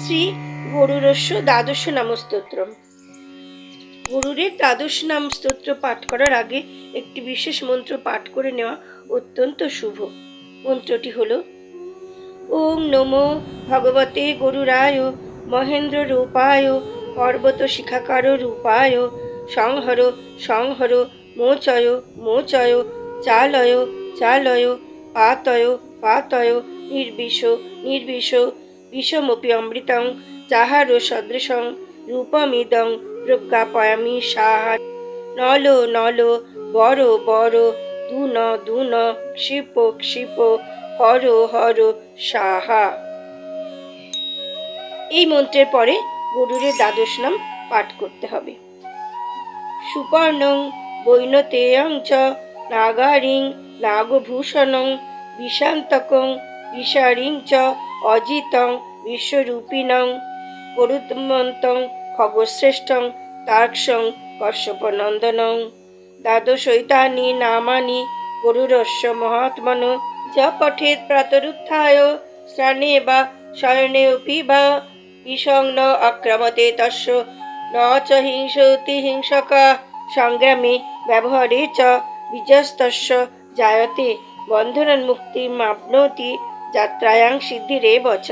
শ্রী গরুরস্য দ্বাদশ গরুরের দ্বাদশ নাম স্তোত্র পাঠ করার আগে একটি বিশেষ মন্ত্র পাঠ করে নেওয়া অত্যন্ত শুভ। মন্ত্রটি হল, ওম নমো ভগবতে গরুরায়, মহেন্দ্র রূপায়, পর্বত শিখাকার রূপায়, সংহর সংহর, মোচয় মোচয়, চালয় চালয়, পাতয় পাতয়, নির্বিষ নির্বিষ, বিষমপি অমৃতং, যাহার সদৃশং, রূপমিদং, প্রজ্ঞাপয়ামি সাহা। নল নল, বড় বড় দুন দুন ক্ষিপ ক্ষিপ, হর হর, সাহা। এই মন্ত্রের পরে গরুরের দ্বাদশ নাম পাঠ করতে হবে। সুপর্ণং বৈনতেয়ং চ নাগারিং নাগভূষণং বিষান্তকং, বিষারিং চ, অজিতং, বিশ্বরূপিণং গরুত্মন্তং খগশ্রেষ্ঠং তার্ক্ষং কশ্যপনন্দনং। দ্বাদশৈতানি নামানি, গরুরস্য মহাত্মন যা পঠেৎ প্রাতরুত্থায়, স্নানে বা শয়নেऽপি বা বিষং আক্রমতে তস্য, ন চ হিংসতি হিংসকা, সংগ্রামে ব্যবহারে চ, বিজস্তস্য জায়তে বন্ধনন্মুক্তিমাপ্নোতি যাত্রায়াং সিদ্ধিরেব চ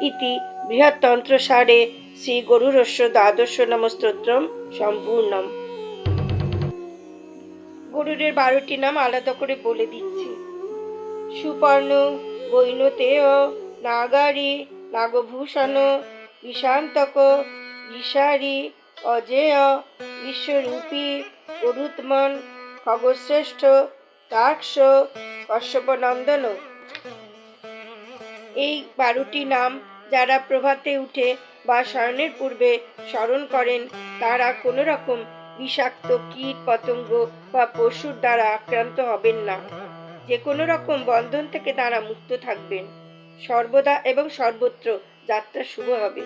ইতি বৃহত্তন্ত্রসারে শ্রী গরুরস্য দ্বাদশ নমস্তোত্রম সম্পূর্ণম গরুরের বারোটি নাম আলাদা করে বলে দিচ্ছি সুপর্ণ বৈনতেয় নাগারি নাগভূষণ বিষান্তক বিষারি অজেয় বিশ্বরূপী গরুত্মন খগশ্রেষ্ঠ তার্ক্ষ কশ্যপনন্দন এই বারোটি নাম যারা প্রভাতে উঠে বা শয়নের পূর্বে স্মরণ করেন, তারা কোনো রকম বিষাক্ত কীট, পতঙ্গ বা পশুর দ্বারা আক্রান্ত হবেন না। যে কোনো রকম বন্ধন থেকে তারা মুক্ত থাকবেন। সর্বদা এবং সর্বত্র যাত্রা শুভ হবে।